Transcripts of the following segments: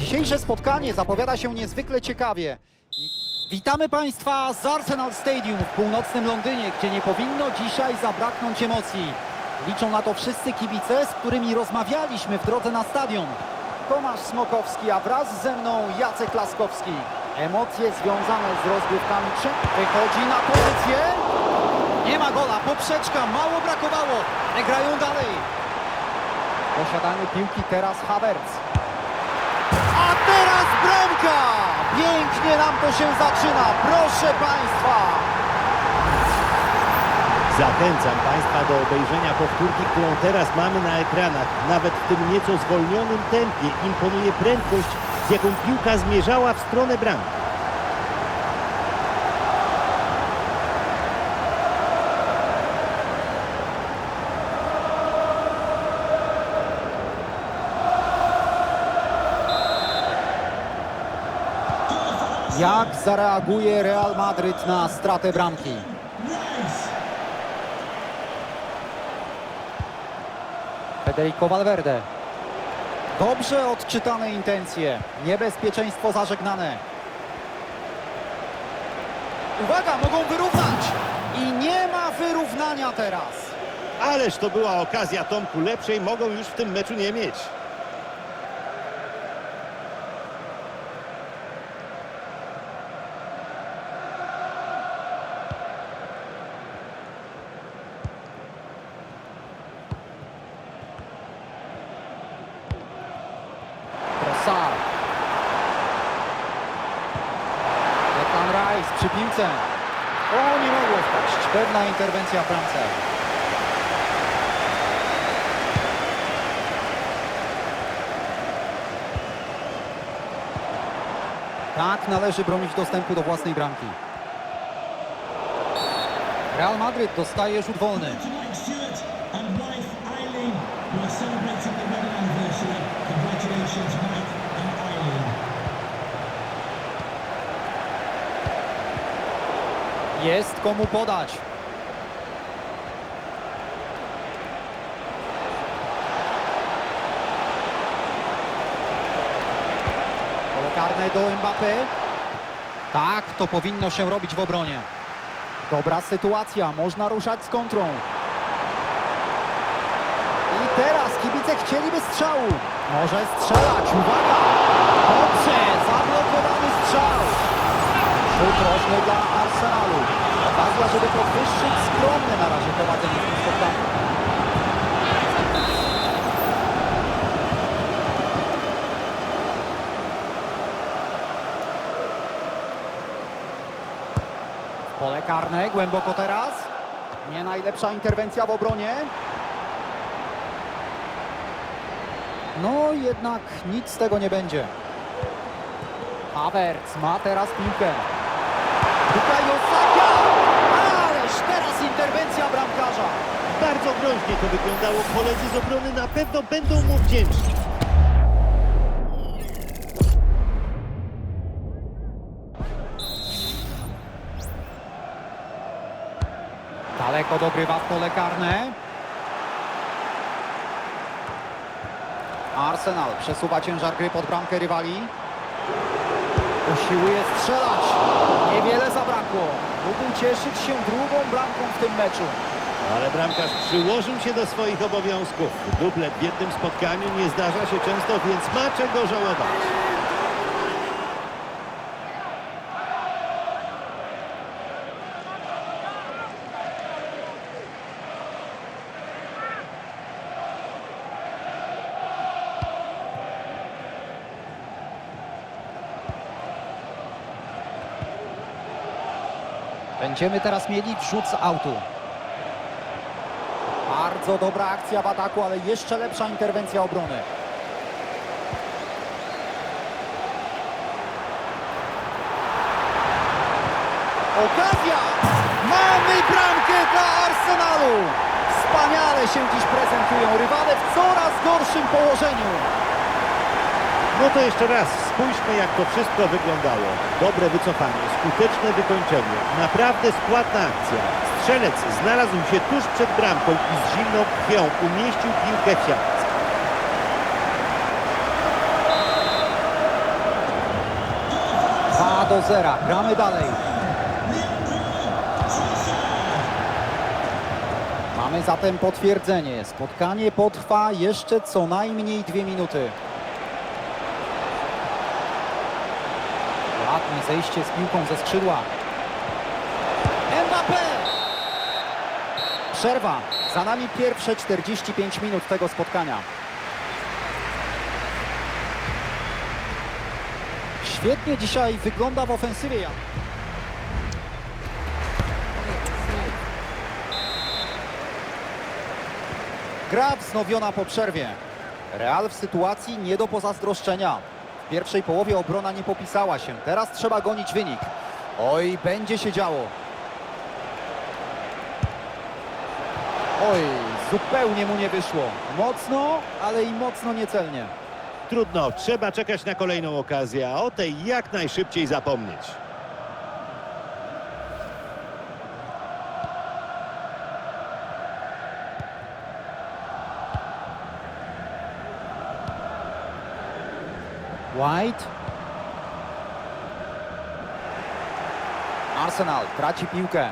Dzisiejsze spotkanie zapowiada się niezwykle ciekawie. Witamy Państwa z Arsenal Stadium w północnym Londynie, gdzie nie powinno dzisiaj zabraknąć emocji. Liczą na to wszyscy kibice, z którymi rozmawialiśmy w drodze na stadion. Tomasz Smokowski, a wraz ze mną Jacek Laskowski. Emocje związane z rozgrywkami czy wychodzi na pozycję. Nie ma gola, poprzeczka, mało brakowało. grają dalej. Posiadanie piłki teraz Havertz. Bramka! Pięknie nam to się zaczyna, proszę Państwa! Zachęcam Państwa do obejrzenia powtórki, którą teraz mamy na ekranach. Nawet w tym nieco zwolnionym tempie imponuje prędkość, z jaką piłka zmierzała w stronę bramki. Jak zareaguje Real Madryt na stratę bramki? Federico Valverde. Dobrze odczytane intencje. Niebezpieczeństwo zażegnane. Uwaga, mogą wyrównać. I nie ma wyrównania teraz. Ależ to była okazja Tomku lepszej, mogą już w tym meczu nie mieć. Trossard. Declan Piłce. O, nie mogło wpaść. Pewna interwencja w bramce. Tak należy bronić dostępu do własnej bramki. Real Madryt dostaje rzut wolny. Jest komu podać. Pole karne do Mbappé. Tak, to powinno się robić w obronie. Dobra sytuacja, można ruszać z kontrą. I teraz kibice chcieliby strzału. Może strzelać, uwaga! Dobrze, zablokowany strzał. Rzut rożny dla Arsenalu. Okazja, żeby podwyższyć skromne na razie prowadzenie w tym spotkaniu. Pole karne, głęboko teraz. Nie najlepsza interwencja w obronie. No jednak nic z tego nie będzie. Havertz ma teraz piłkę. Bukayo Saka! Ależ teraz interwencja bramkarza. Bardzo groźnie to wyglądało. Koledzy z obrony na pewno będą mu wdzięczni. Daleko dogrywa w pole karne. Arsenal przesuwa ciężar gry pod bramkę rywali. Usiłuje strzelać. Niewiele zabrakło. Mógł cieszyć się drugą bramką w tym meczu. Ale bramkarz przyłożył się do swoich obowiązków. Dublet w jednym spotkaniu nie zdarza się często, więc ma czego żałować. Będziemy teraz mieli wrzut z autu. Bardzo dobra akcja w ataku, ale jeszcze lepsza interwencja obrony. Okazja! Mamy bramkę dla Arsenalu! Wspaniale się dziś prezentują rywale w coraz gorszym położeniu. No to jeszcze raz, spójrzmy jak to wszystko wyglądało. Dobre wycofanie, skuteczne wykończenie, naprawdę składna akcja. Strzelec znalazł się tuż przed bramką i z zimną krwią umieścił piłkę w siatce. do 0. Gramy dalej. Mamy zatem potwierdzenie. Spotkanie potrwa jeszcze co najmniej dwie minuty. Ładne zejście z piłką ze skrzydła. Mbappé! Przerwa. Za nami pierwsze 45 minut tego spotkania. Świetnie dzisiaj wygląda w ofensywie. Gra wznowiona po przerwie. Real w sytuacji nie do pozazdroszczenia. W pierwszej połowie obrona nie popisała się. Teraz trzeba gonić wynik. Oj, będzie się działo. Oj, zupełnie mu nie wyszło. Mocno, ale i mocno niecelnie. Trudno, trzeba czekać na kolejną okazję, a o tej jak najszybciej zapomnieć. White. Arsenal traci piłkę.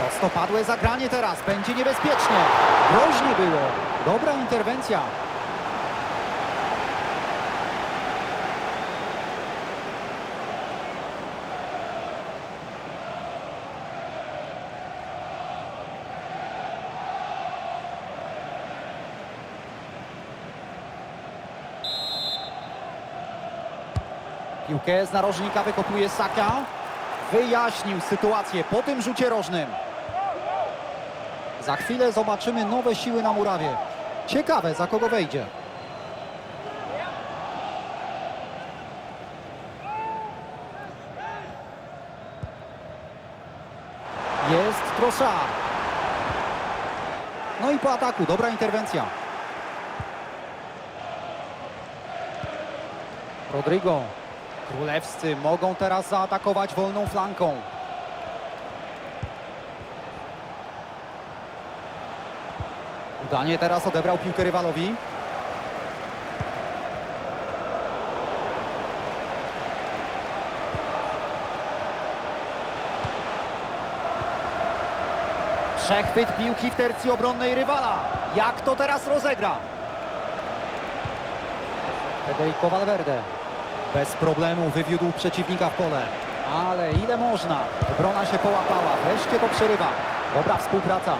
Prostopadłe zagranie teraz. Będzie niebezpiecznie. Groźnie było. Dobra interwencja. Piłkę z narożnika wykopuje Saka. Wyjaśnił sytuację po tym rzucie rożnym. Za chwilę zobaczymy nowe siły na murawie. Ciekawe, za kogo wejdzie. Jest Trossard. No i po ataku, dobra interwencja. Rodrigo. Królewscy mogą teraz zaatakować wolną flanką. Udanie teraz odebrał piłkę rywalowi. Przechwyt piłki w tercji obronnej rywala. Jak to teraz rozegra? Federico Valverde. Bez problemu wywiódł przeciwnika w pole. Ale ile można? Obrona się połapała. Wreszcie to przerywa. Dobra współpraca.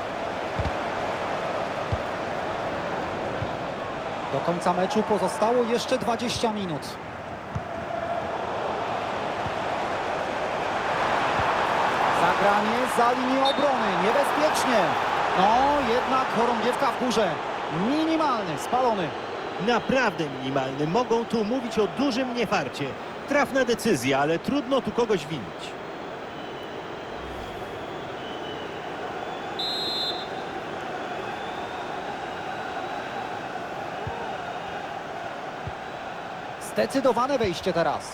Do końca meczu pozostało jeszcze 20 minut. Zagranie za linię obrony. Niebezpiecznie. No, jednak chorągiewka w górze. Minimalny, spalony. Naprawdę minimalny. Mogą tu mówić o dużym niefarcie. Trafna decyzja, ale trudno tu kogoś winić. Zdecydowane wejście teraz.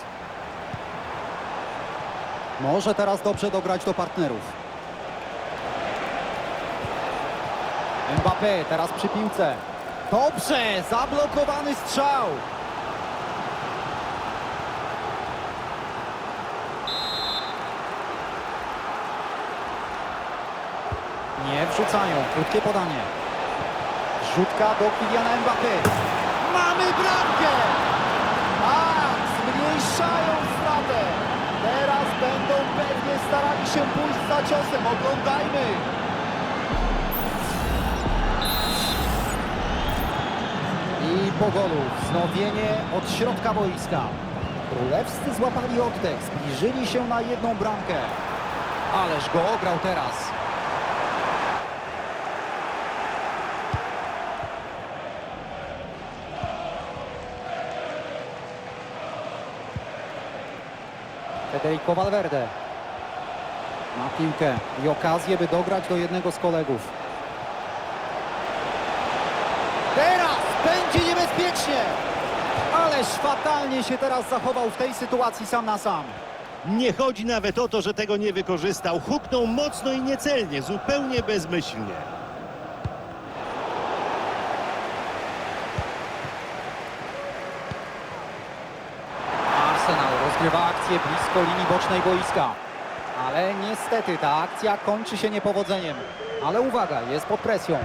Może teraz dobrze dograć do partnerów. Mbappé teraz przy piłce. Dobrze, zablokowany strzał. Nie wrzucają, krótkie podanie. Rzutka do Kyliana Mbappé. Mamy bramkę! Tak, zmniejszają stratę. Teraz będą pewnie starali się pójść za ciosem. Oglądajmy. Po golu wznowienie od środka boiska. Królewscy złapali oddech, zbliżyli się na jedną bramkę. Ależ go ograł teraz. Federico Valverde. Ma piłkę i okazję, by dograć do jednego z kolegów. Teraz niebezpiecznie! Ależ fatalnie się teraz zachował w tej sytuacji sam na sam. Nie chodzi nawet o to, że tego nie wykorzystał. Huknął mocno i niecelnie, zupełnie bezmyślnie. Rozgrywa akcję blisko linii bocznej boiska. Ale niestety ta akcja kończy się niepowodzeniem. Ale uwaga, jest pod presją.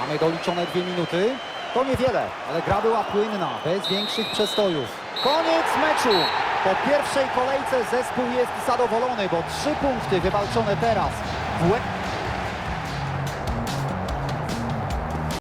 Mamy doliczone dwie minuty. To niewiele, ale gra była płynna, bez większych przestojów. Koniec meczu! Po pierwszej kolejce zespół jest zadowolony, bo trzy punkty wywalczone teraz.